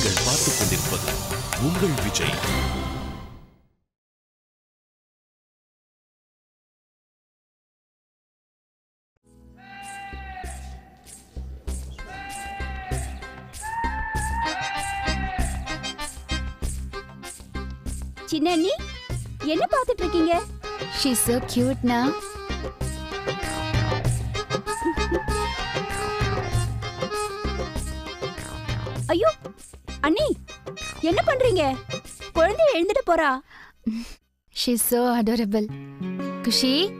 நீங்கள் பார்த்துக் கொண்டிருப்பது உங்கள் விஜய். சின்ன என்ன பார்த்துட்டு இருக்கீங்க? ஷீ so cute அண்ணி என்ன பண்றீங்க? குழந்தை எழுந்துட்டு போறா. She so adorable. Khushi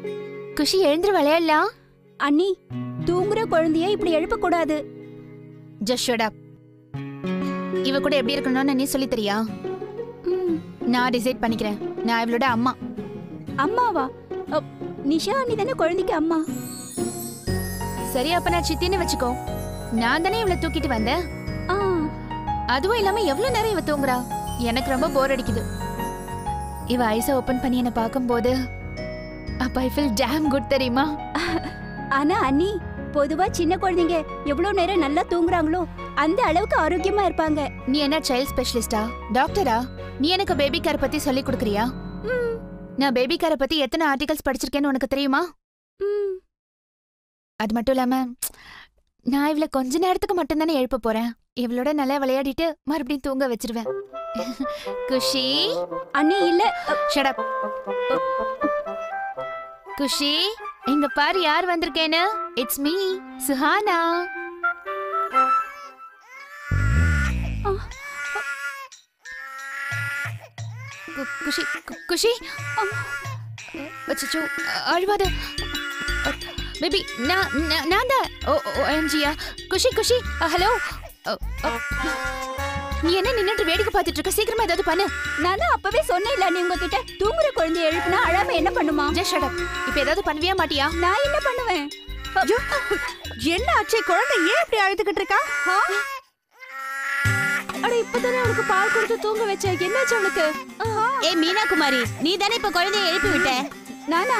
Khushi எழுந்துரு விளையாடலாம் அண்ணி தூங்குற குழந்தைய இப்படி எழுப்ப கூடாது ஜஸ்ட் ஷட் அப் இவ கூட எப்படி இருக்கணும்னு நீ சொல்லி தரியா? நான் டிசைட் பண்ணிக்கிறேன். நான் இவளோட அம்மா. அம்மாவா? நிஷா அண்ணி தானே குழந்தைக்கு அம்மா? சரி அப்ப நான் சித்தின்னு வச்சுக்கோ. நான் தானே இவளை தூக்கிட்டு வந்தேன்? அதுவும் இல்லாம எவ்வளவு நேரம் இவ தூங்குறா? எனக்கு ரொம்ப போர் அடிக்குது. இவ ஐஸ ஓபன் பண்ணி என்ன பார்க்கும்போது அப்ப ஐ ஃபீல் டேம் குட் தெரியுமா? ஆனா அண்ணி பொதுவா சின்ன குழந்தைங்க எவ்வளவு நேரம் நல்லா தூங்குறாங்களோ அந்த அளவுக்கு ஆரோக்கியமா இருப்பாங்க. நீ என்ன சைல்ட் ஸ்பெஷலிஸ்டா டாக்டரா நீ எனக்கு பேபி கேர் பத்தி சொல்லி கொடுக்குறியா? நான் பேபி கேரை பத்தி எத்தனை ஆர்டிகல்ஸ் படிச்சிருக்கேன்னு உனக்கு தெரியுமா? ம். அது மட்டும் இல்லாம நான் இவளை கொஞ்ச நேரத்துக்கு மட்டும்தானே எழுப்ப போறேன். இவளோட நல்லா விளையாடிட்டு மறுபடியும் தூங்க வச்சிருவேன். குஷி? அண்ணி இல்ல ஷடப் குஷி இங்க பாரு யார் வந்திருக்கேன்னு? It's me Suhana Khushi Khushi? அச்சோ அழுவாத. பேபி நான் நான் தான் ஓ ஓஎம்ஜியா குஷி குஷி ஹலோ நீ என்ன நின்னுட்டு வேடிக்கை பார்த்துட்டு இருக்க? சீக்கிரமா ஏதாவது பண்ணு. நான் தான் அப்பவே சொன்னேன்ல நீ உங்ககிட்ட தூங்குற குழந்தைய எழுப்புனா அழாம என்ன பண்ணுமா? ஜஸ்ட் ஷட் அப் இப்போ ஏதாவது பண்ணுவியா மாட்டியா? நான் என்ன பண்ணுவேன்? என்ன ஆச்சு? குழந்தை ஏன் இப்படி அழுதுகிட்டு இருக்கா? அட இப்பதானே அவளுக்கு பால் கொடுத்து தூங்க வச்சேன். என்னாச்சு அவளுக்கு? ஏ மீனா குமாரி நீ தானே இப்ப குழந்தைய எழுப்பி விட்ட? நானா?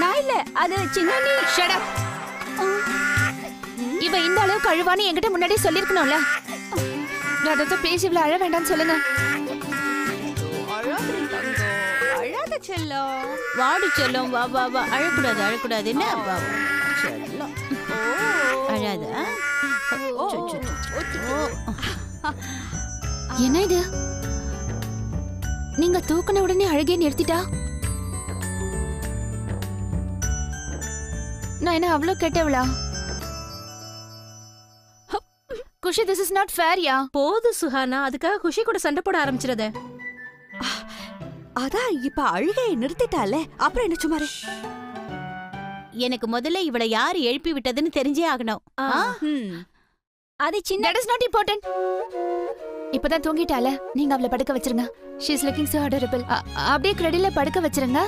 நான் இல்ல அது சின்ன நீ ஷட் அப் இவ இந்த அளவுக்கு அழுவான்னு என்கிட்ட முன்னாடியே சொல்லிருக்கணும்ல நான் அதை பேசி இவ்வளவு அழ வேண்டாம்னு சொல்லுங்க. அழாத செல்லம். வாடி செல்லம் வா வா வா. அழக்கூடாது அழக்கூடாது. என்ன? வா. செல்லம். அழாத. என்ன இது? நீங்க தூக்குன உடனே அழுகே நிறுத்திட்டா? நான் என்ன அவ்வளோ கெட்டவளா? Kushi this is not fair யா? போது சுஹானா. அதுக்காக குஷி கூட சண்டை போட ஆரம்பிச்சிடாத அதான் இப்ப அழுகையை நிறுத்திட்டால அப்புறம் என்ன சுமாரு? எனக்கு முதல்ல இவளை யார் எழுப்பி விட்டதுன்னு தெரிஞ்சே ஆகணும். அது சின்ன தட் இஸ் நாட் இம்பார்ட்டன்ட் இப்பதான் தூங்கிட்டால நீங்க அவளை படுக்க வச்சிருங்க. She is looking so adorable அப்படியே கிரெடில படுக்க வச்சிருங்க.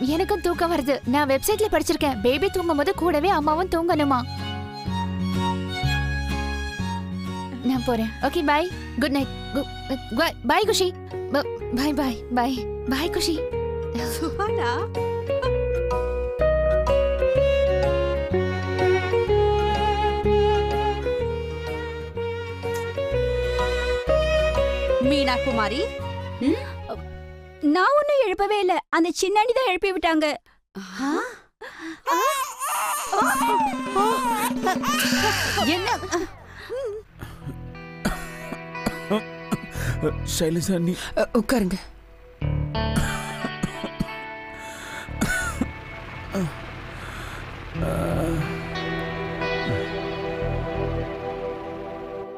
எனக்கும் தூக்கம் வருது. நான் வெப்சைட்ல படிச்சிருக்கேன். பேபி தூங்கும் போது கூடவே அம்மாவும் தூங்கணுமா? நான் போறேன். Okay bye good night bye Khushi. Bye bye bye bye Khushi. Suhana? Meena Kumari நான் ஒன்னும் எழுப்பவே இல்ல. அந்த சின்னனி தான் எழுப்பி விட்டாங்க. என்ன? சைலன்ஸ் அண்ணி உட்காருங்க.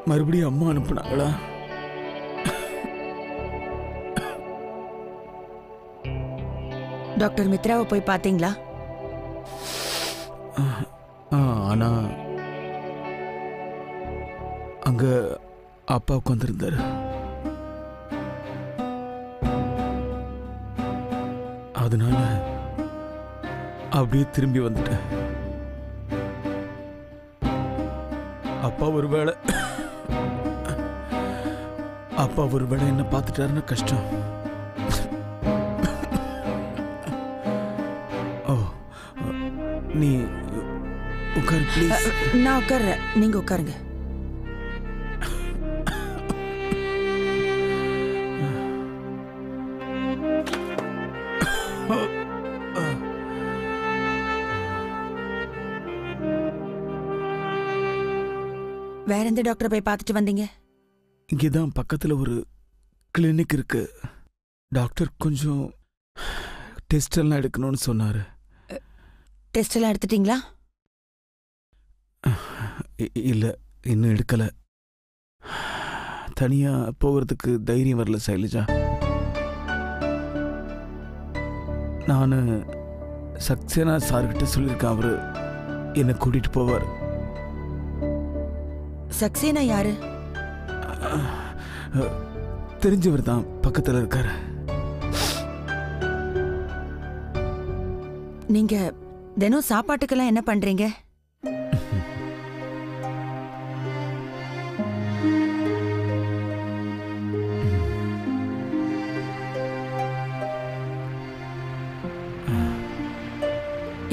மறுபடியும் அம்மா அனுப்புனாங்களா? டாக்டர் மித்ராவை போய் பார்த்தீங்களா? ஆ, ஆனா அங்க அப்பா உட்காந்துருந்தாரு அதனால அப்படியே திரும்பி வந்துட்டேன். அப்பா ஒருவேளை அப்பா ஒருவேளை என்ன பார்த்துட்டாருன்னா கஷ்டம். நீ உட்கார் ப்ளீஸ் நான் உட்கார்றேன். நீங்க உட்காருங்க. வேற எந்த டாக்டர் போய் பார்த்துட்டு வந்தீங்க? இங்கே தான் பக்கத்தில் ஒரு கிளினிக் இருக்கு. டாக்டர் கொஞ்சம் டெஸ்ட் எல்லாம் எடுக்கணும்னு சொன்னார். டெஸ்ட் எல்லாம் எடுத்துட்டீங்களா? இல்லை இன்னும் எடுக்கலை. தனியாக போகிறதுக்கு தைரியம் வரல சைலஜா. நான் சக்சேனா சார்கிட்ட சொல்லியிருக்கேன் அவர் என்னை கூட்டிகிட்டு போவார். சக்சேனா யாரு? தெரிஞ்சவர் தான் பக்கத்தில் இருக்கார். நீங்க தினம் சாப்பாட்டுக்கெல்லாம் என்ன பண்றீங்க?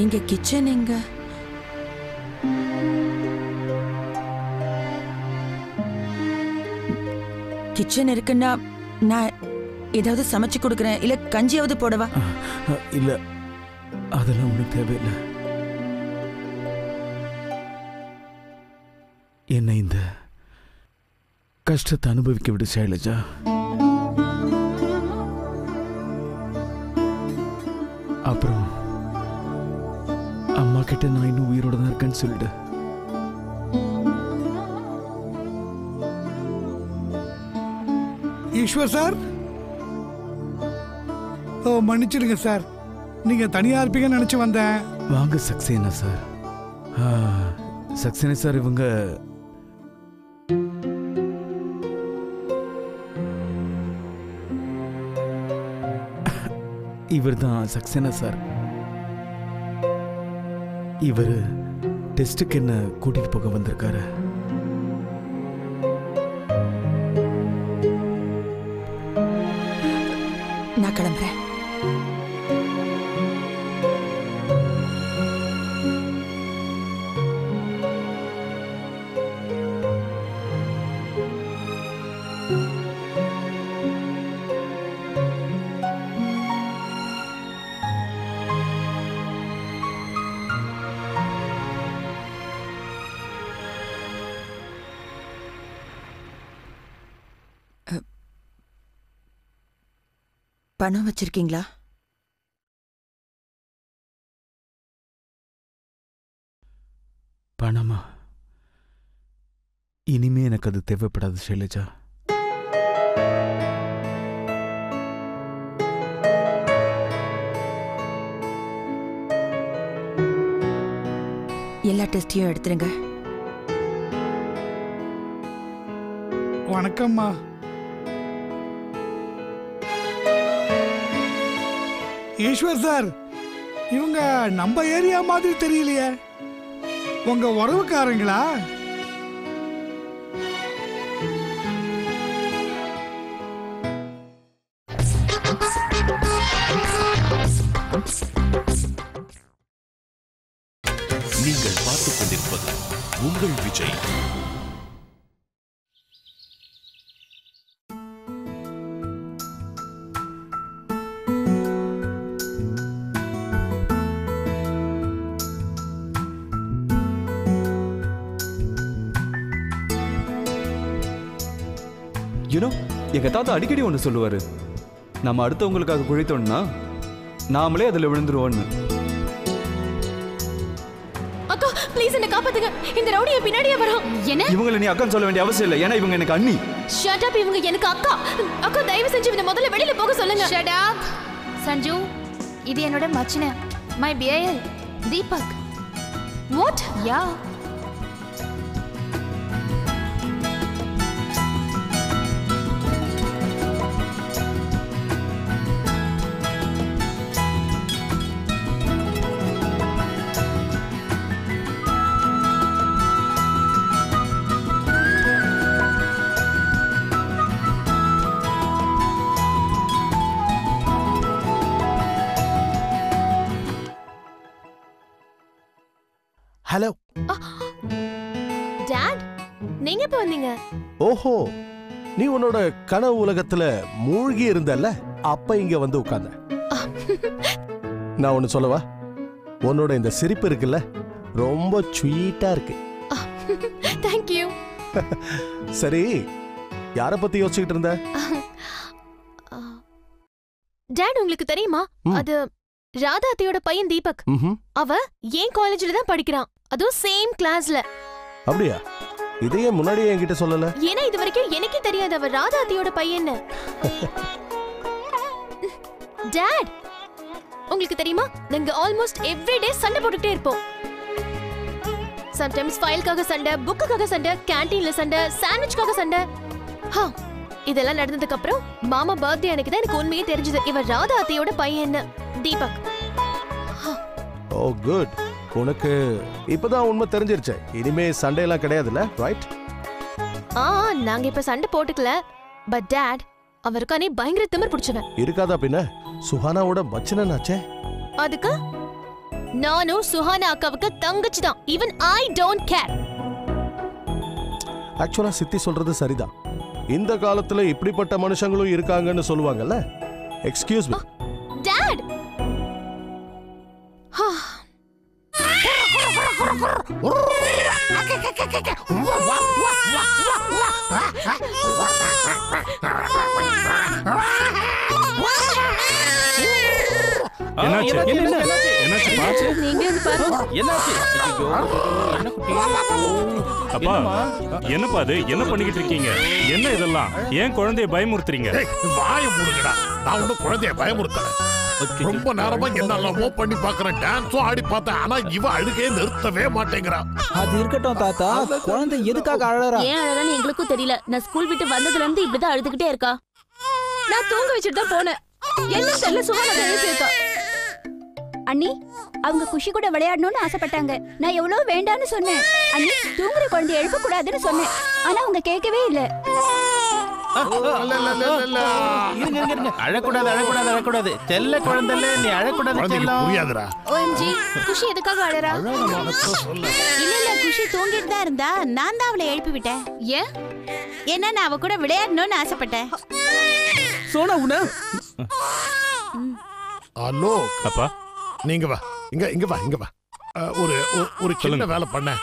இங்க கிச்சன் எங்க? கிச்சன் இருக்குன்னா நான் ஏதாவது சமைச்சு கொடுக்குறேன். இல்ல கஞ்சியாவது போடவா? இல்லை. அதெல்லாம் ஒன்றும் தேவையில்லை. என்னை இந்த கஷ்டத்தை அனுபவிக்க விடு சைலஜா. அப்புறம் அம்மா கிட்ட நான் இன்னும் உயிரோட தான் இருக்கேன்னு சொல்லிடு. ஈஸ்வர் சார்? ஓ மன்னிச்சிடுங்க சார். நீங்க தனியா இருப்பீங்கன்னு நினைச்சு வந்தேன். வாங்க சக்சேனா சார். ஆ, சக்சேனா சார் இவங்க இவர் தான் சக்சேனா சார். இவர் டெஸ்ட்டுக்கு என்ன கூட்டிட்டு போக வந்திருக்காரு. நான் கிளம்புறேன். பணம் வச்சிருக்கீங்களா? பணமா? இனிமே எனக்கு அது தேவைப்படாது ஷைலஜா. எல்லா டெஸ்டையும் எடுத்துருங்க. வணக்கம்மா. ஈஸ்வர் சார் இவங்க நம்ம ஏரியா மாதிரி தெரியலையே. உங்க உறவுக்காரங்களா? நீங்கள் பார்த்துக் கொண்டிருப்பது உங்கள் விஜய். யூனோ எங்க தாத்தா அடிக்கடி ஒன்று சொல்லுவாரு. நம்ம அடுத்தவங்களுக்காக குழைத்தோம்னா நாமளே அதில் விழுந்துருவோன்னு அக்கா ப்ளீஸ் என்ன காப்பாத்துங்க. இந்த ரவுடி என் பின்னாடியே வரான். என்ன? இவங்களை நீ அக்கான்னு சொல்ல வேண்டிய அவசியம் இல்லை. ஏன்னா இவங்க எனக்கு அண்ணி. ஷட் அப் இவங்க எனக்கு அக்கா. அக்கா தயவு செஞ்சு இவனை முதல்ல வெளியில போக சொல்லுங்க. ஷட் அப் சஞ்சு இது என்னோட மச்சின. மை பிஏஎல் தீபக் வாட் யா ஹலோ. டாட் நீங்க எப்ப வந்தீங்க? ஓஹோ நீ உன்னோட கனவு உலகத்துல மூழ்கி இருந்தல்ல? அப்ப இங்க வந்து உட்கார்ந்த நான் ஒன்னு சொல்லவா? உன்னோட இந்த சிரிப்பு இருக்குல்ல? ரொம்ப ஸ்வீட்டா இருக்கு. தேங்க் யூ சரி யார பத்தி யோசிச்சுக்கிட்டு இருந்த? டாட் உங்களுக்கு தெரியுமா. அது ராதா அத்தையோட பையன் தீபக். அவ ஏன் காலேஜ்ல தான் படிக்கிறான்? அதுவும் சேம் கிளாஸ்ல அப்படியா? இதையே முன்னாடியே என்கிட்ட சொல்லல. ஏன்னா இது வரைக்கும் எனக்கே தெரியாது அவ ராதா அத்தையோட பையன்னு. டாட் உங்களுக்கு தெரியுமா? நாங்க ஆல்மோஸ்ட் எவ்ரிடே சண்டை போட்டுட்டே இருப்போம். சம்டைம்ஸ் ஃபைலுக்காக சண்டை புக்குக்காக சண்டை கேண்டீன்ல சண்டை சாண்ட்விச்காக சண்டை. ஹா இதெல்லாம் நடந்ததுக்கு அப்புறம் மாமா பர்த்டே அன்னைக்கு தான் எனக்கு உண்மையே தெரிஞ்சது. இவ ராதா அத்தையோட பையன்னு. தீபக். ஓ குட் உனக்கு இப்பதான் உண்மை தெரிஞ்சிருச்சு. இனிமே சண்டையெல்லாம் கிடையாதுல்ல ரைட் ஆ நாங்க இப்ப சண்டை போட்டுக்கல. பட் டாட் அவருக்கானே பயங்கர திமிர் பிடிச்சவன். இருக்காதா பின்ன? சுஹானாவோட மச்சினனாச்சே அதுக்கு? நானும் சுஹானா அக்காவுக்கு தங்கச்சி தான் ஈவன் ஐ டோன்ட் கேர் ஆக்சுவலா சித்தி சொல்றது சரிதான். இந்த காலத்துல இப்படிப்பட்ட மனுஷங்களும் இருக்காங்கன்னு சொல்லுவாங்கல்ல? எக்ஸ்கியூஸ் மீ டாட் அப்பா என்னப்பா அது? என்ன பண்ணிக்கிட்டு இருக்கீங்க? என்ன இதெல்லாம்? ஏன் குழந்தைய பயமுறுத்துறீங்க? வாய மூடுங்கடா. நான் ஒன்னும் குழந்தைய பயமுறுத்தல. ரொம்ப நேரமா என்னெல்லாமோ பண்ணி பாக்குறேன். டான்ஸும் ஆடி பார்த்தேன். ஆனா இவ அழுகையே நிறுத்தவே மாட்டேங்கிறா. அது இருக்கட்டும் தாத்தா. குழந்தை எதுக்காக அழறா? ஏன் அழகான்னு எங்களுக்கும் தெரியல. நான் ஸ்கூல் விட்டு வந்ததுல இருந்து இப்படிதான் அழுதுகிட்டே இருக்கா. நான் தூங்க வச்சுட்டு தான் போனேன். என்ன தெரியல? சுகானா எழுப்பி இருக்கா அண்ணி அவங்க குஷி கூட விளையாடணும்னு ஆசைப்பட்டாங்க நான் எவ்வளவு வேண்டான்னு சொன்னேன் அண்ணி தூங்குற குழந்தைய எழுப்ப கூடாதுன்னு சொன்னேன் ஆனா அவங்க கேட்கவே இல்ல இருங்க இருங்க இருங்க அழக்கூடாது அழக்கூடாது அழக்கூடாது செல்ல குழந்தைல நீ அழக்கூடாது குழந்தைக்கு செல்லம் புரியாதுடா ஓஎம்ஜி குஷி எதுக்காக அழறா இல்ல இல்ல குஷி தூங்கிட்டு தான் இருந்தா நான் தான் அவளை எழுப்பி விட்டேன் ஏன் ஏன்னா நான் அவ கூட விளையாடணும்னு ஆசைப்பட்டேன் சோனா உன ஹலோ அப்பா நீங்க வா. இங்க இங்க வா இங்க வா. ஒரு ஒரு- சின்ன. வேலை பண்ண.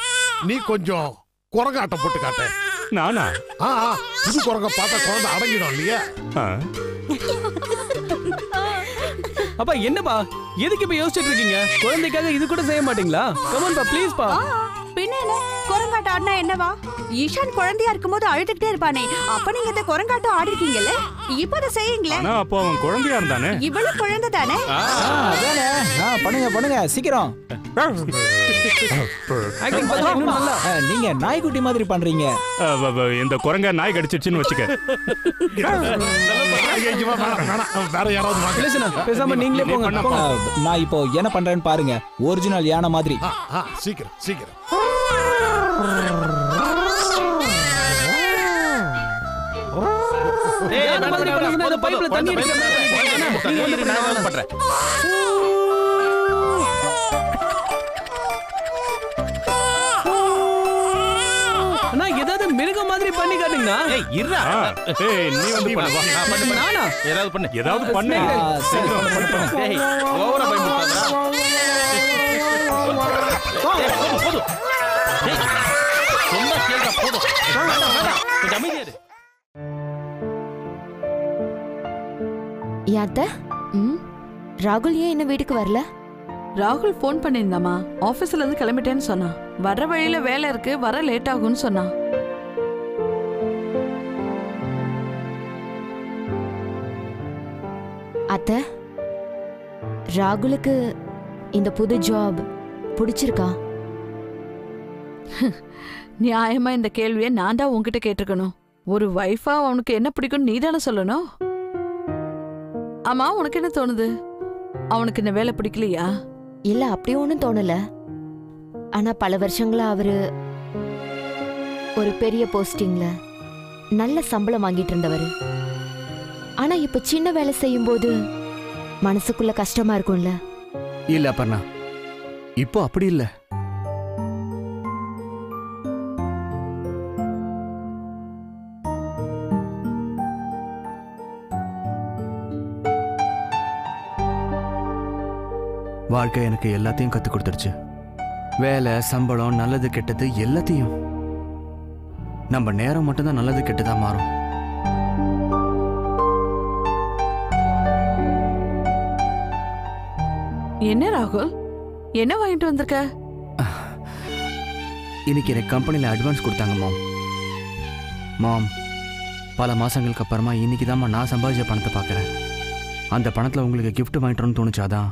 நீ கொஞ்சம் குரங்காட்டம் போட்டு காட்ட. நானா? ஆ ஆ, புது குரங்க பார்த்தா குழந்தை அடங்கிடும் இல்லையா? ஆ, அப்பா என்னப்பா எதுக்கு இப்ப யோசிச்சுட்டு இருக்கீங்க? குழந்தைக்காக இது கூட செய்ய மாட்டீங்களா? கமான் பா ப்ளீஸ் பா. பின்ன என்ன குரங்காட்டம் ஆடினா என்னவா? ஈஷான் குழந்தையா இருக்கும்போது அழுதுகிட்டே இருப்பானே. அப்ப நீங்க இந்த குரங்காட்டம் ஆடிருக்கீங்கல்ல? இப்ப அதை செய்யுங்களேன். ஆனா அப்போ அவன் குழந்தையா இருந்தானே? இவ்வளவு குழந்தை தானே பண்ணுங்க பண்ணுங்க. சீக்கிரம். நீங்க நாய்க்குட்டி மாதிரி பண்றீங்க இந்த குரங்க நாய் கடிச்சிருச்சுன்னு வச்சுக்க. வேற யாராவது பேசாம நீங்களே போங்க. நான் இப்போ என்ன பண்றேன்னு பாருங்க ஒரிஜினல் யானை மாதிரி சீக்கிரம் சீக்கிரம் ஏய், யானை வேணாம், பண்ணி ஏய் இருடா. ஏய், நீ வந்து பண்ணு, வா. ஆ, பண்ணு, பண்ணு. நானா? ஏதாவது பண்ணு. ஏதாவது பண்ணு. ஆ, சரி, பண்ணு, பண்ணு, பண்ணு. ஏய் ஓவரா பயமுறுத்தாதடா ஏய், போதும், போதும். ஏய், சொன்னா கேளுடா, போதும். வேண்டாம், வேண்டாம். கொஞ்சம் அமைதியா இரு. யாத்த ம்? ராகுல் ஏன் இன்னும் வீட்டுக்கு வரல? ராகுல் ஃபோன் பண்ணியிருந்தாமா ஆபீஸ்ல இருந்து கிளம்பிட்டேன்னு சொன்னான். வர்ற வழியில வேலை இருக்கு. வர லேட் ஆகும்னு சொன்னான். அத்த ராகுலுக்கு இந்த புது ஜாப் பிடிச்சிருக்கா? நியாயமா இந்த கேள்வியை நான் தான் உன்கிட்ட கேட்டிருக்கணும். ஒரு வைஃபா அவனுக்கு என்ன பிடிக்கும்னு நீ தானே சொல்லணும்? ஆமா உனக்கு என்ன தோணுது? அவனுக்கு இந்த வேலை பிடிக்கலையா? இல்ல அப்படி ஒன்றும் தோணல. ஆனா பல வருஷங்களா அவரு ஒரு பெரிய போஸ்டிங்ல நல்ல சம்பளம் வாங்கிட்டு இருந்தவர். ஆனா இப்ப சின்ன வேலை செய்யும் போது மனசுக்குள்ள கஷ்டமா இருக்கும்ல? இல்ல அப்பர்ணா இப்போ அப்படி இல்ல. வாழ்க்கை எனக்கு எல்லாத்தையும் கத்து கொடுத்துருச்சு வேலை சம்பளம் நல்லது கெட்டது எல்லாத்தையும். நம்ம நேரம் மட்டும்தான் நல்லது கெட்டதா மாறும். என்ன ராகுல்? என்ன வாங்கிட்டு வந்திருக்க? இன்னைக்கு எனக்கு கம்பெனியில் அட்வான்ஸ் கொடுத்தாங்க மாம் மாம் பல மாசங்களுக்கு அப்புறமா இன்னைக்கு தான் நான் சம்பாதிச்ச பணத்தை பார்க்குறேன். அந்த பணத்தில் உங்களுக்கு gift வாங்கிட்டோன்னு தோணுச்சாதான்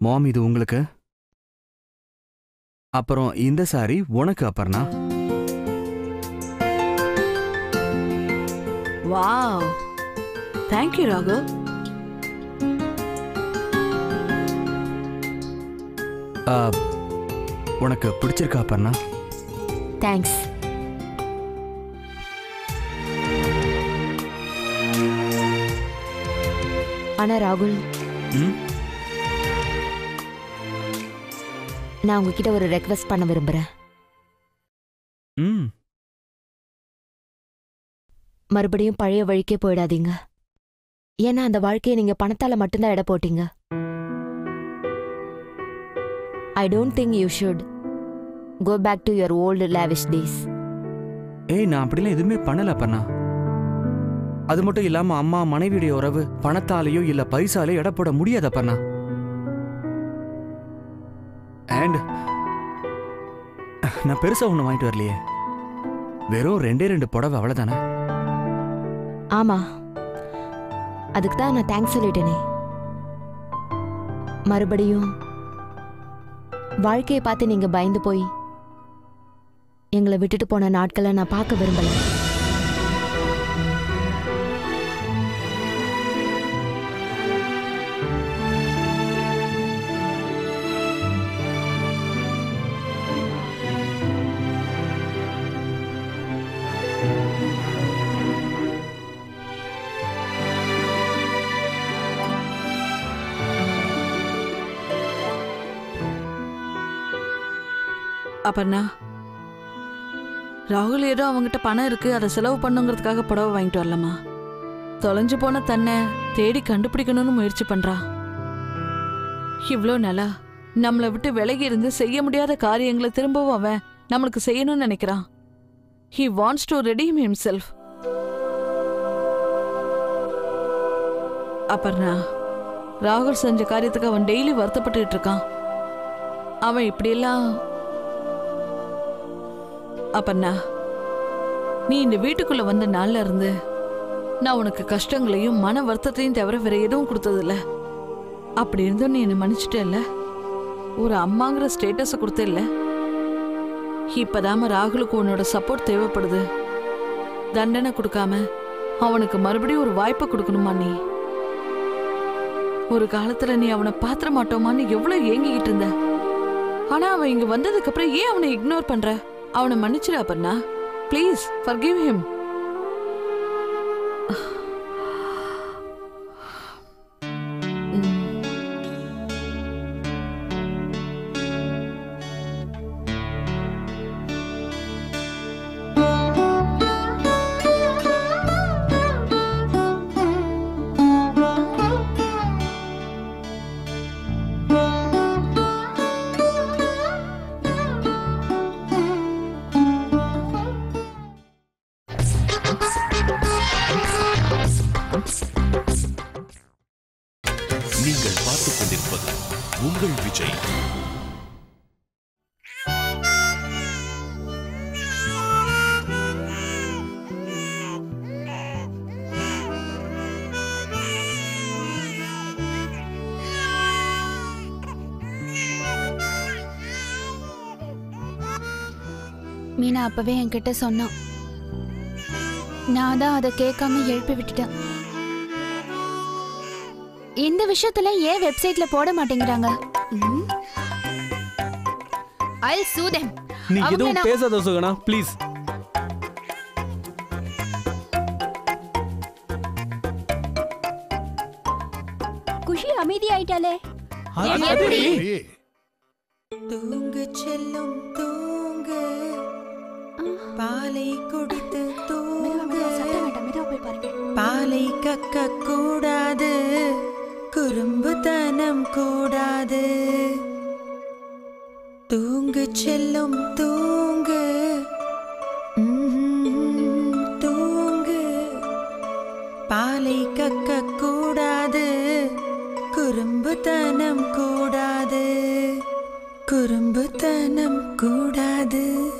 மாம் இது உங்களுக்கு? அப்புறம் இந்த சாரி உனக்கு அப்புறம்னா வாவ் தேங்க்யூ ராகுல். உனக்கு பிடிச்சிருக்கா அப்புறம்னா தேங்க்ஸ் ஆனா ராகுல். நான் உங்ககிட்ட ஒரு ரெக்வெஸ்ட் பண்ண விரும்புறேன். ம். மறுபடியும் பழைய வழிக்கே போயிடாதீங்க. ஏன்னா அந்த வாழ்க்கையை நீங்க பணத்தால மட்டும்தான் எடை போட்டீங்க. I don't think you should go back to your old lavish days ஏய் நான் அப்படிலாம் எதுவுமே பண்ணல பண்ணா அது மட்டும் இல்லாம அம்மா மனைவியுடைய உறவு பணத்தாலேயோ இல்ல பைசாலேயோ எடை போட முடியாது பண்ணா அண்ட் நான் பெருசா ஒண்ணு வாங்கிட்டு வரலையே. வெறும் ரெண்டே ரெண்டு புடவை அவ்வளவுதானே? ஆமா. அதுக்கு தான் நான் தேங்க்ஸ் சொல்லிட்டேனே. மறுபடியும் வாழ்க்கையை பார்த்து நீங்க பயந்து போய் எங்களை விட்டுட்டு போன நாட்களை நான் பார்க்க விரும்பலை. அப்பண்ணா ராகுல் ஏதோ அவங்ககிட்ட பணம் இருக்கு அதை செலவு பண்ணுங்கிறதுக்காக புடவை வாங்கிட்டு வரலாமா? தொலைஞ்சு போன தன்னை தேடி கண்டுபிடிக்கணும்னு முயற்சி பண்றான் இவ்வளோ நல்லா நம்மளை விட்டு விலகி இருந்து செய்ய முடியாத காரியங்களை திரும்பவும் அவன் நம்மளுக்கு செய்யணும்னு நினைக்கிறான். He wants to redeem self Aparna ராகுல் செஞ்ச காரியத்துக்கு அவன் டெய்லி வருத்தப்பட்டுட்டு இருக்கான். அவன் இப்படியெல்லாம் அப்பண்ணா நீ இந்த வீட்டுக்குள்ள வந்த நாள்ல இருந்து நான் உனக்கு கஷ்டங்களையும் மன வருத்தத்தையும் தவிர வேற எதுவும் கொடுத்ததில்ல. அப்படி இருந்தும் நீ என்னை மன்னிச்சிட்டல ஒரு அம்மாங்கிற ஸ்டேட்டஸை கொடுத்தேல்ல? இப்பதாம ராகுலுக்கு உன்னோட சப்போர்ட் தேவைப்படுது. தண்டனை கொடுக்காம அவனுக்கு மறுபடியும் ஒரு வாய்ப்பை கொடுக்கணுமா நீ? ஒரு காலத்துல நீ அவனை பாத்திர மாட்டோமான்னு எவ்வளவு ஏங்கிக்கிட்டு இருந்த? ஆனா அவன் இங்க வந்ததுக்கு அப்புறம் ஏன் அவனை இக்னோர் பண்ற? அவனை மன்னிச்சிடா பண்ணா ப்ளீஸ் ஃபர்கிவ் him. நீங்கள் பார்த்துக் கொண்டிருப்பது உங்கள் விஜய். மீனா அப்பவே என்கிட்ட சொன்னான். நான் தான் அதை கேட்காம எழுப்பி விட்டுட்டேன். இந்த விஷயத்துல ஏன் வெப்சைட்ல போட மாட்டேங்கிறாங்க? ஐ சூ them. நீ எதுவும் பேசாத சுகனா ப்ளீஸ் குஷி அமைதியாயிட்டாலே எப்படி? தூங்கு செல்லும் தூங்கு. பாலை குடித்து தூங்கு. பாலை கக்க கூடாது. குறும்புத்தனம் கூடாது. தூங்கு செல்லும் தூங்கு. தூங்கு. பாலை கக்க கூடாது. குறும்புத்தனம் கூடாது. குறும்புத்தனம் கூடாது.